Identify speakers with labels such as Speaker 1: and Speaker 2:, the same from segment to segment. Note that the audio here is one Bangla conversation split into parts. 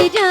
Speaker 1: রে যা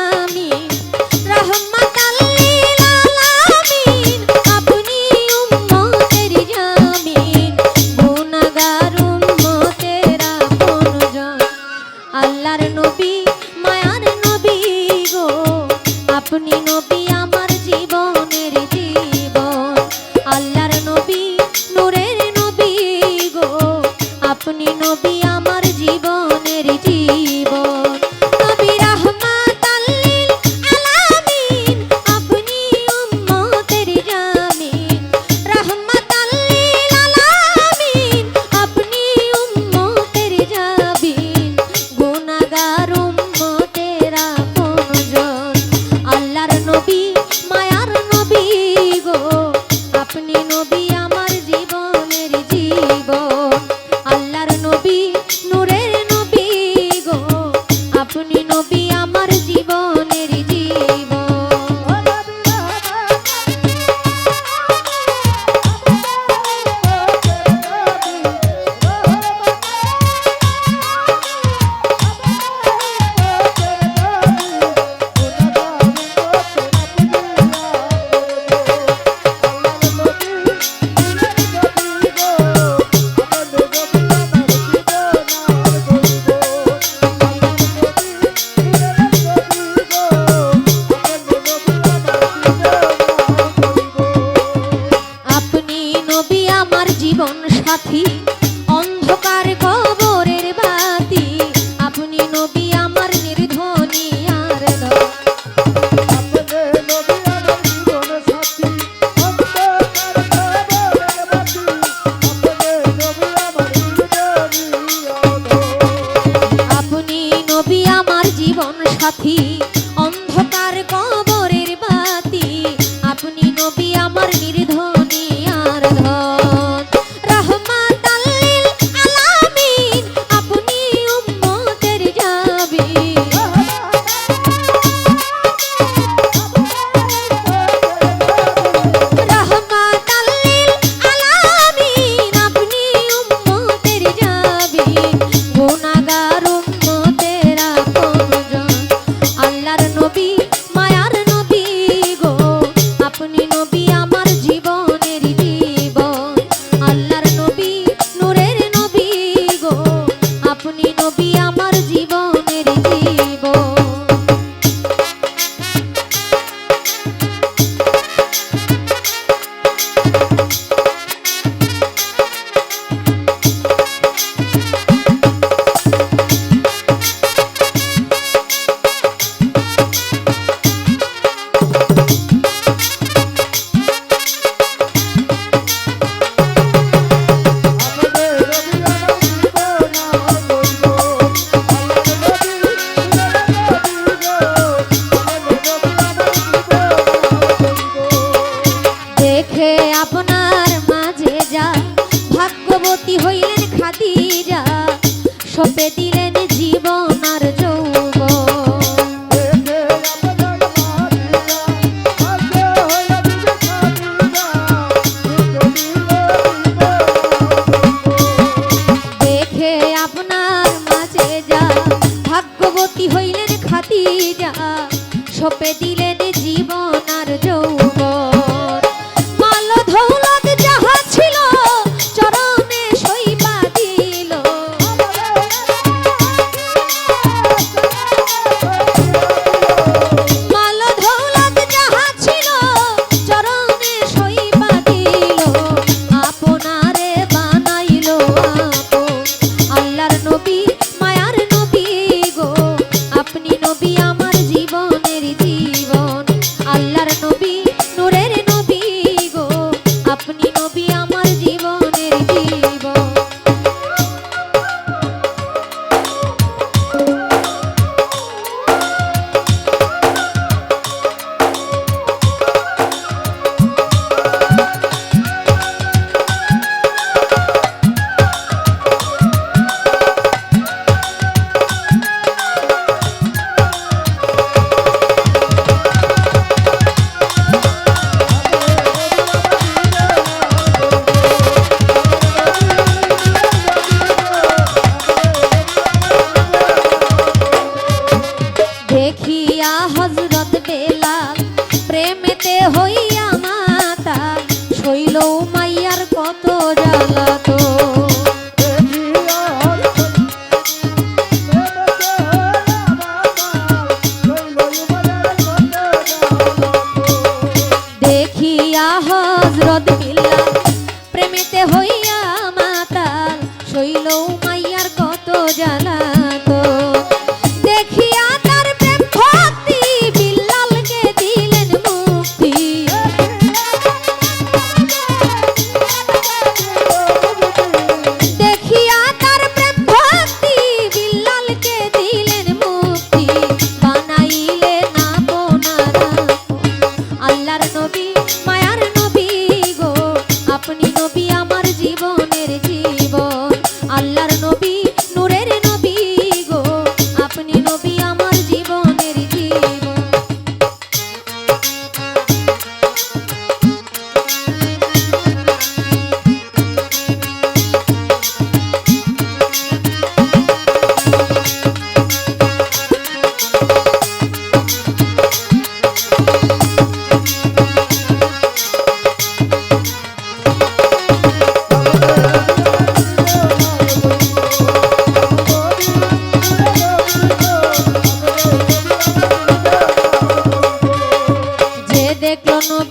Speaker 1: জীবন সাথী অন্ধকার কবরের বাতি। আপনি নবী আমার নির্ধনী আর আপনি নবী আমার জীবন সাথী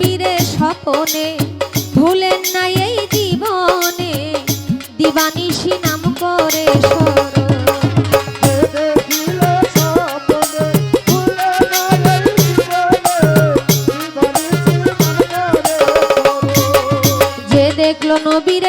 Speaker 1: স্মরণে ভুলেন না এই জীবনে, দিবানিশি নাম করে স্মরণ
Speaker 2: দেখিল স্বপ্নে ভুলে না এই জীবনে দিবানিশি মনে করে
Speaker 1: যে দেখল নবীরে